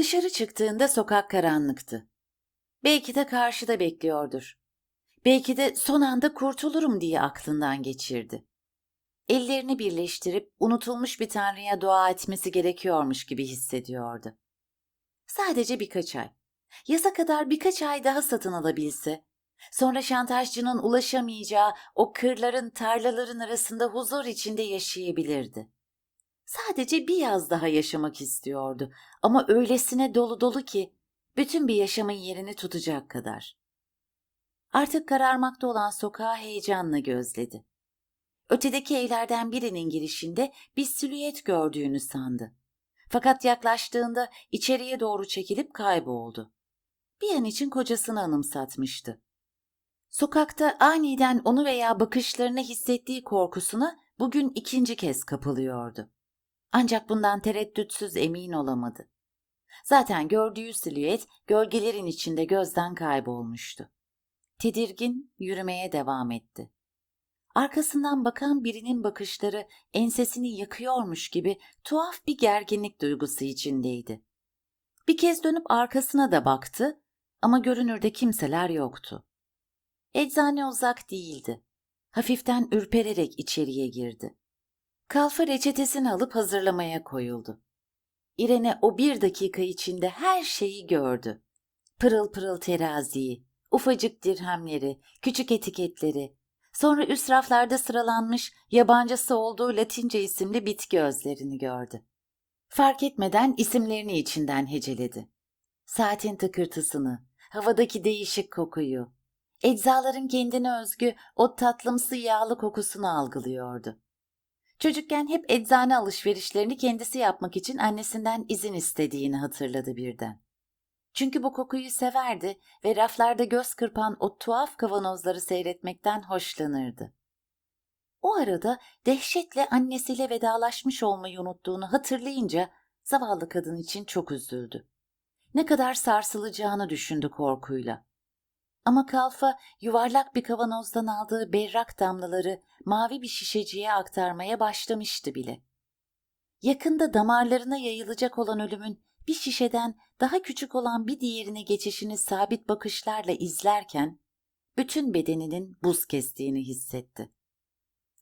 Dışarı çıktığında sokak karanlıktı. Belki de karşıda bekliyordur. Belki de son anda kurtulurum diye aklından geçirdi. Ellerini birleştirip unutulmuş bir tanrıya dua etmesi gerekiyormuş gibi hissediyordu. Sadece birkaç ay. Yaza kadar birkaç ay daha satın alabilse, sonra şantajcının ulaşamayacağı o kırların, tarlaların arasında huzur içinde yaşayabilirdi. Sadece bir yaz daha yaşamak istiyordu ama öylesine dolu dolu ki bütün bir yaşamın yerini tutacak kadar. Artık kararmakta olan sokağı heyecanla gözledi. Ötedeki evlerden birinin girişinde bir silüet gördüğünü sandı. Fakat yaklaştığında içeriye doğru çekilip kayboldu. Bir an için kocasını anımsatmıştı. Sokakta aniden onu veya bakışlarını hissettiği korkusuna bugün ikinci kez kapılıyordu. Ancak bundan tereddütsüz emin olamadı. Zaten gördüğü silüet gölgelerin içinde gözden kaybolmuştu. Tedirgin yürümeye devam etti. Arkasından bakan birinin bakışları ensesini yakıyormuş gibi tuhaf bir gerginlik duygusu içindeydi. Bir kez dönüp arkasına da baktı ama görünürde kimseler yoktu. Eczane uzak değildi. Hafiften ürpererek içeriye girdi. Kalfa reçetesini alıp hazırlamaya koyuldu. İrene o bir dakika içinde her şeyi gördü. Pırıl pırıl teraziyi, ufacık dirhemleri, küçük etiketleri, sonra üst raflarda sıralanmış yabancısı olduğu Latince isimli bitki özlerini gördü. Fark etmeden isimlerini içinden heceledi. Saatin tıkırtısını, havadaki değişik kokuyu, eczaların kendine özgü o tatlımsı yağlı kokusunu algılıyordu. Çocukken hep eczane alışverişlerini kendisi yapmak için annesinden izin istediğini hatırladı birden. Çünkü bu kokuyu severdi ve raflarda göz kırpan o tuhaf kavanozları seyretmekten hoşlanırdı. O arada dehşetle annesiyle vedalaşmış olmayı unuttuğunu hatırlayınca zavallı kadın için çok üzüldü. Ne kadar sarsılacağını düşündü korkuyla. Ama kalfa yuvarlak bir kavanozdan aldığı berrak damlaları mavi bir şişeciye aktarmaya başlamıştı bile. Yakında damarlarına yayılacak olan ölümün bir şişeden daha küçük olan bir diğerine geçişini sabit bakışlarla izlerken bütün bedeninin buz kestiğini hissetti.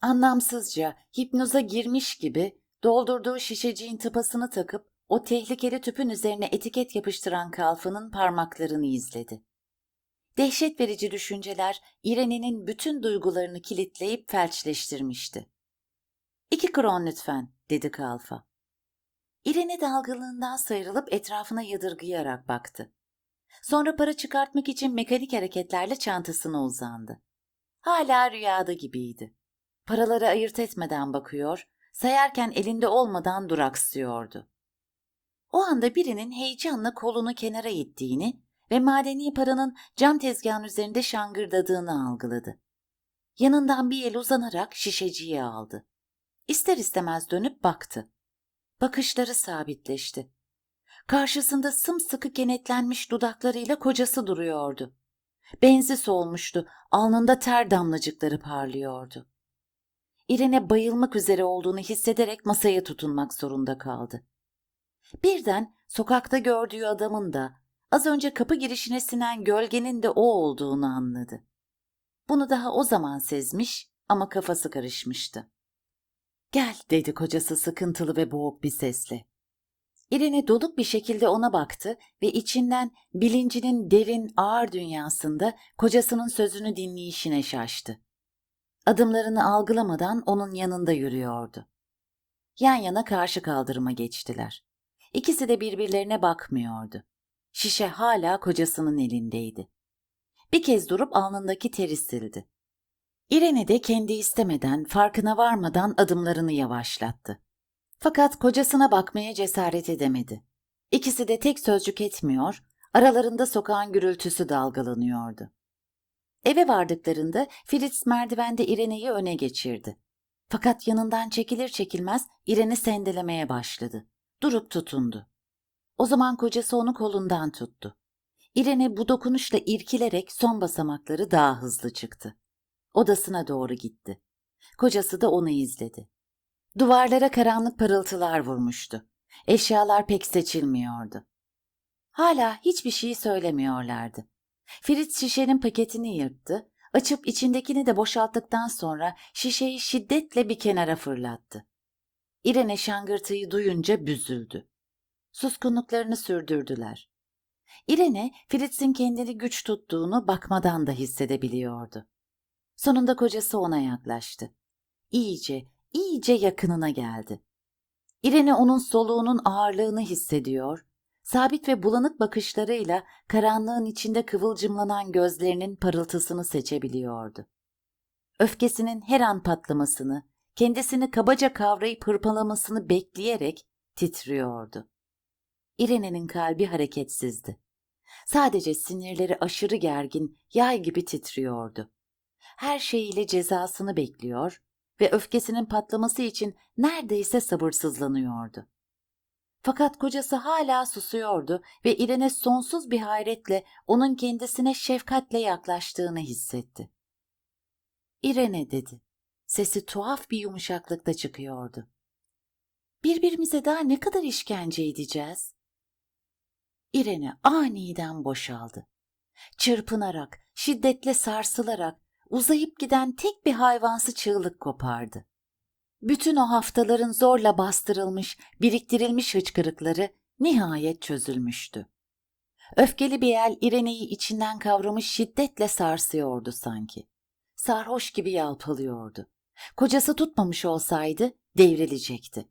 Anlamsızca hipnoza girmiş gibi doldurduğu şişeciğin tıpasını takıp o tehlikeli tüpün üzerine etiket yapıştıran kalfanın parmaklarını izledi. Dehşet verici düşünceler İrene'nin bütün duygularını kilitleyip felçleştirmişti. İki kron lütfen, dedi kalfa. İrene dalgınlığından sıyrılıp etrafına yadırgayarak baktı. Sonra para çıkartmak için mekanik hareketlerle çantasına uzandı. Hala rüyada gibiydi. Paraları ayırt etmeden bakıyor, sayarken elinde olmadan duraksıyordu. O anda birinin heyecanla kolunu kenara ittiğini ve madeni paranın cam tezgahın üzerinde şangırdadığını algıladı. Yanından bir el uzanarak şişeciyi aldı. İster istemez dönüp baktı. Bakışları sabitleşti. Karşısında sımsıkı kenetlenmiş dudaklarıyla kocası duruyordu. Benzi solmuştu, alnında ter damlacıkları parlıyordu. İrene bayılmak üzere olduğunu hissederek masaya tutunmak zorunda kaldı. Birden sokakta gördüğü adamın da az önce kapı girişine sinen gölgenin de o olduğunu anladı. Bunu daha o zaman sezmiş ama kafası karışmıştı. Gel dedi kocası sıkıntılı ve boğuk bir sesle. İrene doluk bir şekilde ona baktı ve içinden bilincinin derin ağır dünyasında kocasının sözünü dinleyişine şaştı. Adımlarını algılamadan onun yanında yürüyordu. Yan yana karşı kaldırıma geçtiler. İkisi de birbirlerine bakmıyordu. Şişe hala kocasının elindeydi. Bir kez durup alnındaki teri sildi. İrene de kendi istemeden, farkına varmadan adımlarını yavaşlattı. Fakat kocasına bakmaya cesaret edemedi. İkisi de tek sözcük etmiyor, aralarında sokağın gürültüsü dalgalanıyordu. Eve vardıklarında Fritz merdivende İrene'yi öne geçirdi. Fakat yanından çekilir çekilmez İrene sendelemeye başladı. Durup tutundu. O zaman kocası onu kolundan tuttu. İrene bu dokunuşla irkilerek son basamakları daha hızlı çıktı. Odasına doğru gitti. Kocası da onu izledi. Duvarlara karanlık parıltılar vurmuştu. Eşyalar pek seçilmiyordu. Hala hiçbir şey söylemiyorlardı. Fritz şişenin paketini yırttı, açıp içindekini de boşalttıktan sonra şişeyi şiddetle bir kenara fırlattı. İrene şangırtıyı duyunca büzüldü. Suskunluklarını sürdürdüler. İrene, Fritz'in kendini güç tuttuğunu bakmadan da hissedebiliyordu. Sonunda kocası ona yaklaştı. İyice, iyice yakınına geldi. İrene onun soluğunun ağırlığını hissediyor, sabit ve bulanık bakışlarıyla karanlığın içinde kıvılcımlanan gözlerinin parıltısını seçebiliyordu. Öfkesinin her an patlamasını, kendisini kabaca kavrayıp hırpalamasını bekleyerek titriyordu. İrene'nin kalbi hareketsizdi. Sadece sinirleri aşırı gergin, yay gibi titriyordu. Her şeyiyle cezasını bekliyor ve öfkesinin patlaması için neredeyse sabırsızlanıyordu. Fakat kocası hala susuyordu ve İrene sonsuz bir hayretle onun kendisine şefkatle yaklaştığını hissetti. İrene dedi. Sesi tuhaf bir yumuşaklıkta çıkıyordu. Birbirimize daha ne kadar işkence edeceğiz? İrene aniden boşaldı. Çırpınarak, şiddetle sarsılarak uzayıp giden tek bir hayvansı çığlık kopardı. Bütün o haftaların zorla bastırılmış, biriktirilmiş hıçkırıkları nihayet çözülmüştü. Öfkeli bir el İrene'yi içinden kavramış şiddetle sarsıyordu sanki. Sarhoş gibi yalpalıyordu. Kocası tutmamış olsaydı devrilecekti.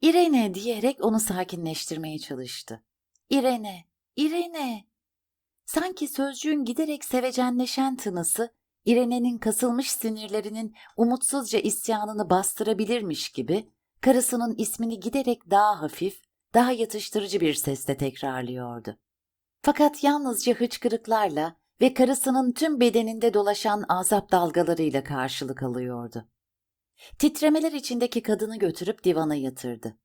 İrene diyerek onu sakinleştirmeye çalıştı. İrene, İrene. Sanki sözcüğün giderek sevecenleşen tınısı İrene'nin kasılmış sinirlerinin umutsuzca isyanını bastırabilirmiş gibi karısının ismini giderek daha hafif, daha yatıştırıcı bir sesle tekrarlıyordu. Fakat yalnızca hıçkırıklarla ve karısının tüm bedeninde dolaşan azap dalgalarıyla karşılık alıyordu. Titremeler içindeki kadını götürüp divana yatırdı.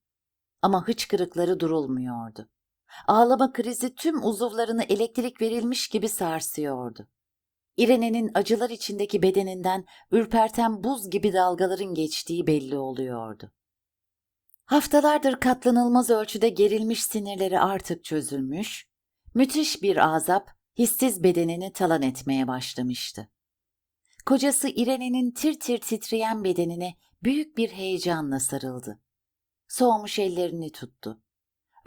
Ama hıçkırıkları durulmuyordu. Ağlama krizi tüm uzuvlarını elektrik verilmiş gibi sarsıyordu. İrene'nin acılar içindeki bedeninden ürperten buz gibi dalgaların geçtiği belli oluyordu. Haftalardır katlanılmaz ölçüde gerilmiş sinirleri artık çözülmüş, müthiş bir azap hissiz bedenini talan etmeye başlamıştı. Kocası İrene'nin tir tir titreyen bedenine büyük bir heyecanla sarıldı. Soğumuş ellerini tuttu.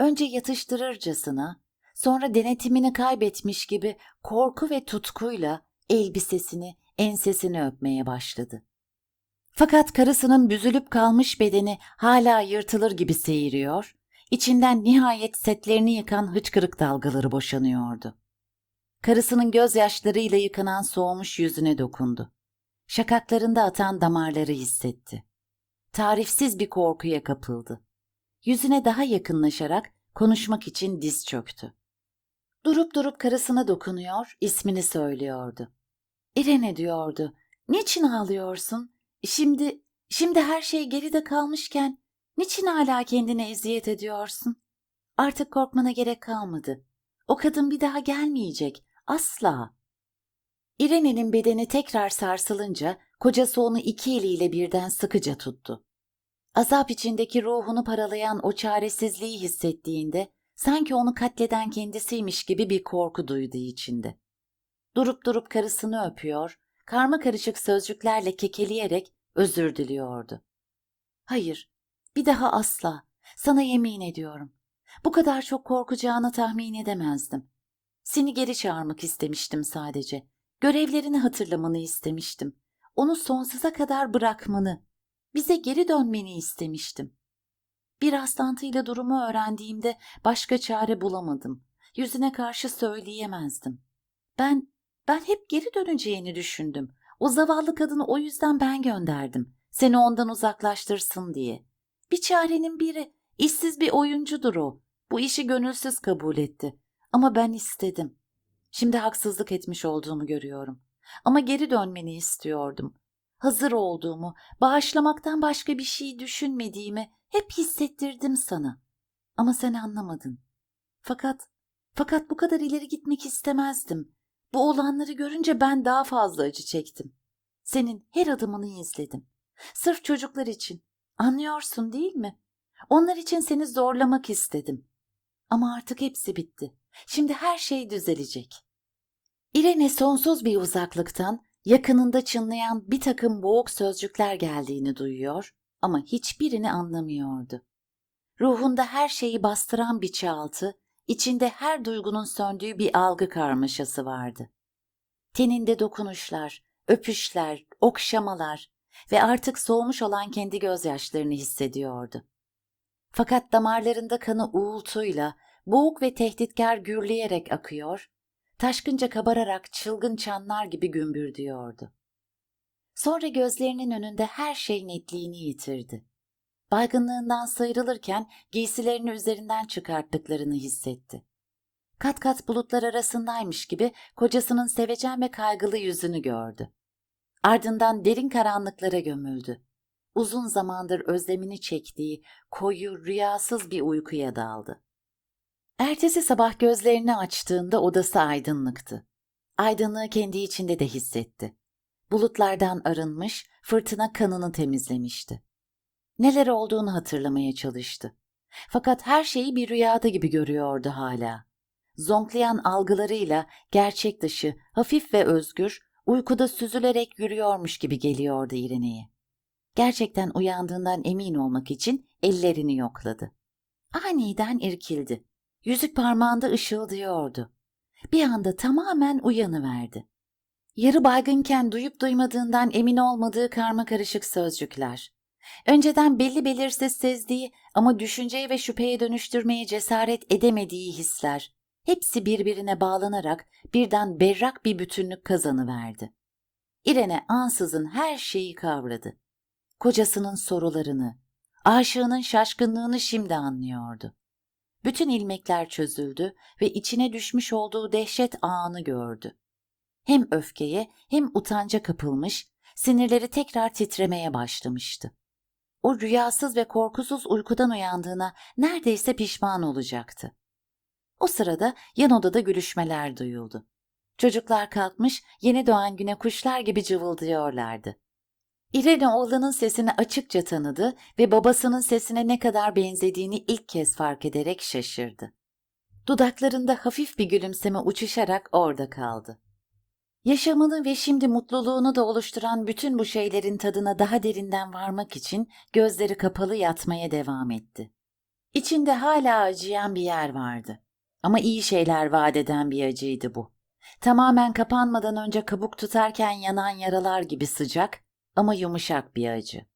Önce yatıştırırcasına, sonra denetimini kaybetmiş gibi korku ve tutkuyla elbisesini, ensesini öpmeye başladı. Fakat karısının büzülüp kalmış bedeni hala yırtılır gibi seyiriyor, içinden nihayet setlerini yıkan hıçkırık dalgaları boşanıyordu. Karısının gözyaşlarıyla yıkanan soğumuş yüzüne dokundu. Şakaklarında atan damarları hissetti. Tarifsiz bir korkuya kapıldı. Yüzüne daha yakınlaşarak konuşmak için diz çöktü. Durup durup karısına dokunuyor, ismini söylüyordu. İrene diyordu. Niçin ağlıyorsun? Şimdi, şimdi her şey geride kalmışken niçin hala kendine eziyet ediyorsun? Artık korkmana gerek kalmadı. O kadın bir daha gelmeyecek. Asla. İrene'nin bedeni tekrar sarsılınca kocası onu iki eliyle birden sıkıca tuttu. Azap içindeki ruhunu paralayan o çaresizliği hissettiğinde sanki onu katleden kendisiymiş gibi bir korku duydu içinde. Durup durup karısını öpüyor, karma karışık sözcüklerle kekeleyerek özür diliyordu. Hayır, bir daha asla, sana yemin ediyorum. Bu kadar çok korkacağını tahmin edemezdim. Seni geri çağırmak istemiştim sadece. Görevlerini hatırlamanı istemiştim. Onu sonsuza kadar bırakmanı, bize geri dönmeni istemiştim. Bir rastlantıyla durumu öğrendiğimde başka çare bulamadım. Yüzüne karşı söyleyemezdim. Ben ben hep geri döneceğini düşündüm. O zavallı kadını o yüzden ben gönderdim. Seni ondan uzaklaştırsın diye. Bir çarenin biri. işsiz bir oyuncudur o. Bu işi gönülsüz kabul etti. Ama ben istedim. Şimdi haksızlık etmiş olduğumu görüyorum. Ama geri dönmeni istiyordum. Hazır olduğumu, bağışlamaktan başka bir şey düşünmediğimi hep hissettirdim sana. Ama sen anlamadın. Fakat, fakat bu kadar ileri gitmek istemezdim. Bu olanları görünce ben daha fazla acı çektim. Senin her adımını izledim. Sırf çocuklar için. Anlıyorsun değil mi? Onlar için seni zorlamak istedim. Ama artık hepsi bitti. Şimdi her şey düzelecek. İrene sonsuz bir uzaklıktan yakınında çınlayan bir takım boğuk sözcükler geldiğini duyuyor ama hiçbirini anlamıyordu. Ruhunda her şeyi bastıran bir çağıltı, içinde her duygunun söndüğü bir algı karmaşası vardı. Teninde dokunuşlar, öpüşler, okşamalar ve artık soğumuş olan kendi gözyaşlarını hissediyordu. Fakat damarlarında kanı uğultuyla, boğuk ve tehditkar gürleyerek akıyor, taşkınca kabararak çılgın çanlar gibi gümbürdüyordu. Sonra gözlerinin önünde her şey netliğini yitirdi. Baygınlığından sıyrılırken giysilerini üzerinden çıkarttıklarını hissetti. Kat kat bulutlar arasındaymış gibi kocasının sevecen ve kaygılı yüzünü gördü. Ardından derin karanlıklara gömüldü. Uzun zamandır özlemini çektiği koyu, rüyasız bir uykuya daldı. Ertesi sabah gözlerini açtığında odası aydınlıktı. Aydınlığı kendi içinde de hissetti. Bulutlardan arınmış, fırtına kanını temizlemişti. Neler olduğunu hatırlamaya çalıştı. Fakat her şeyi bir rüyada gibi görüyordu hala. Zonklayan algılarıyla gerçek dışı, hafif ve özgür, uykuda süzülerek yürüyormuş gibi geliyordu İrene'ye. Gerçekten uyandığından emin olmak için ellerini yokladı. Aniden irkildi. Yüzük parmağında ışıldıyordu. Bir anda tamamen uyanıverdi. Yarı baygınken duyup duymadığından emin olmadığı karma karışık sözcükler. Önceden belli belirsiz sezdiği ama düşünceye ve şüpheye dönüştürmeye cesaret edemediği hisler. Hepsi birbirine bağlanarak birden berrak bir bütünlük kazanıverdi. İrene ansızın her şeyi kavradı. Kocasının sorularını, aşığının şaşkınlığını şimdi anlıyordu. Bütün ilmekler çözüldü ve içine düşmüş olduğu dehşet ağını gördü. Hem öfkeye hem utanca kapılmış, sinirleri tekrar titremeye başlamıştı. O rüyasız ve korkusuz uykudan uyandığına neredeyse pişman olacaktı. O sırada yan odada gülüşmeler duyuldu. Çocuklar kalkmış, yeni doğan güne kuşlar gibi cıvıldıyorlardı. İrene oğlanın sesini açıkça tanıdı ve babasının sesine ne kadar benzediğini ilk kez fark ederek şaşırdı. Dudaklarında hafif bir gülümseme uçuşarak orada kaldı. Yaşamını ve şimdi mutluluğunu da oluşturan bütün bu şeylerin tadına daha derinden varmak için gözleri kapalı yatmaya devam etti. İçinde hala acıyan bir yer vardı. Ama iyi şeyler vaat eden bir acıydı bu. Tamamen kapanmadan önce kabuk tutarken yanan yaralar gibi sıcak ama yumuşak bir acı.